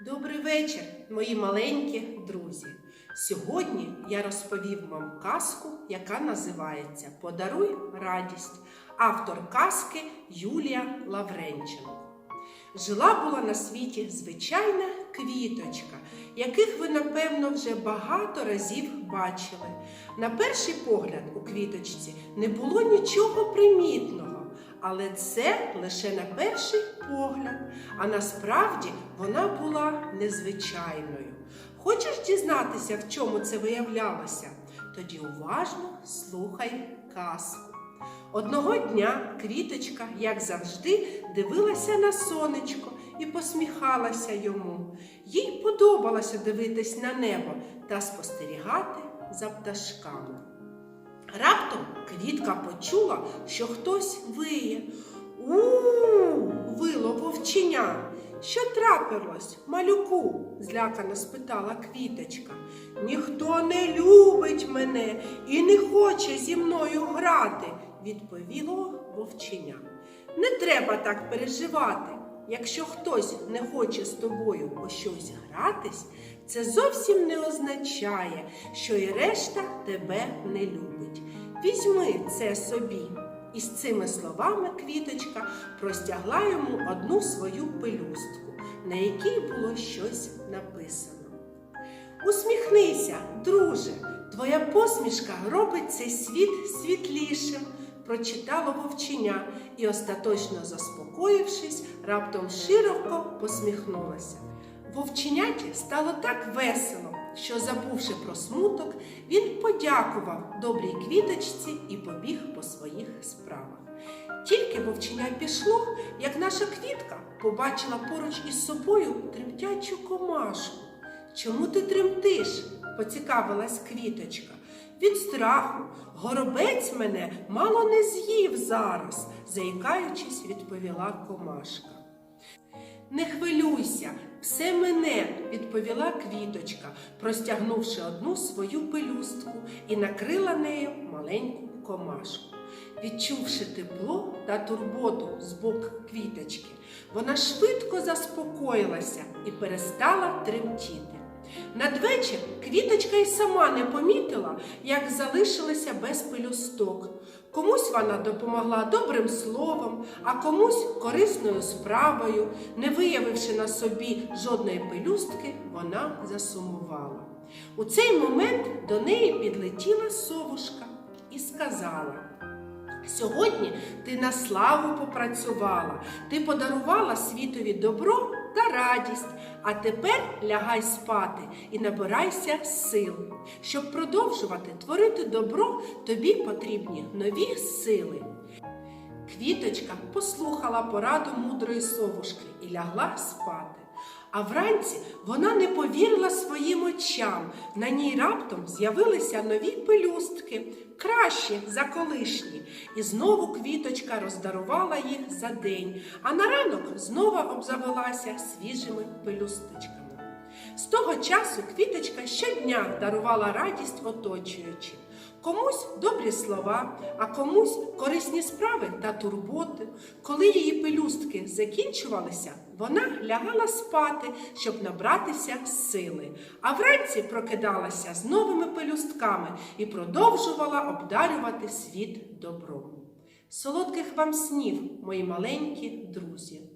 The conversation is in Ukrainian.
Добрий вечір, мої маленькі друзі. Сьогодні я розповім вам казку, яка називається Подаруй радість. Автор казки Юлія Лавренченко. Жила була на світі звичайна квіточка, яких ви, напевно, вже багато разів бачили. На перший погляд у квіточці не було нічого примітного, але це лише на перший погляд. А насправді вона була незвичайною. Хочеш дізнатися, в чому це виявлялося? Тоді уважно слухай казку. Одного дня квіточка, як завжди, дивилася на сонечко і посміхалася йому. Їй подобалося дивитись на небо та спостерігати за пташками. Раптом квітка почула, що хтось виє. У, вило вовченя. Що трапилось, малюку? злякано спитала квіточка. Ніхто не любить мене і не хоче зі мною грати, відповіло вовченя. Не треба так переживати. Якщо хтось не хоче з тобою по щось гратись, це зовсім не означає, що і решта тебе не любить. Візьми це собі. І з цими словами квіточка простягла йому одну свою пелюстку, на якій було щось написано. Усміхнися, друже, твоя посмішка робить цей світ світлішим, прочитало вовченя і, остаточно заспокоївшись, раптом широко посміхнулася. Вовченяті стало так весело, що, забувши про смуток, він подякував добрій квіточці і побіг по своїх справах. Тільки вовченя пішло, як наша квітка побачила поруч із собою тремтячу комашку. Чому ти тремтиш? поцікавилась квіточка. Від страху горобець мене мало не з'їв зараз, заїкаючись, відповіла комашка. Не хвилюйся, все мене, відповіла квіточка, простягнувши одну свою пелюстку і накрила нею маленьку комашку. Відчувши тепло та турботу з бок квіточки, вона швидко заспокоїлася і перестала тремтіти. Надвечір квіточка й сама не помітила, як залишилася без пелюсток. Комусь вона допомогла добрим словом, а комусь корисною справою. Не виявивши на собі жодної пелюстки, вона засумувала. У цей момент до неї підлетіла совушка і сказала. Сьогодні ти на славу попрацювала, ти подарувала світові добро та радість, а тепер лягай спати і набирайся сил. Щоб продовжувати творити добро, тобі потрібні нові сили. Квіточка послухала пораду мудрої совушки і лягла спати. А вранці вона не повірила своїм очам. На ній раптом з'явилися нові пелюстки, кращі за колишні. І знову квіточка роздарувала їх за день, а на ранок знову обзавелася свіжими пелюсточками. З того часу квіточка щодня дарувала радість оточуючим. Комусь добрі слова, а комусь корисні справи та турботи. Коли її пелюстки закінчувалися, вона лягала спати, щоб набратися сили, а вранці прокидалася з новими пелюстками і продовжувала обдарювати світ добром. Солодких вам снів, мої маленькі друзі!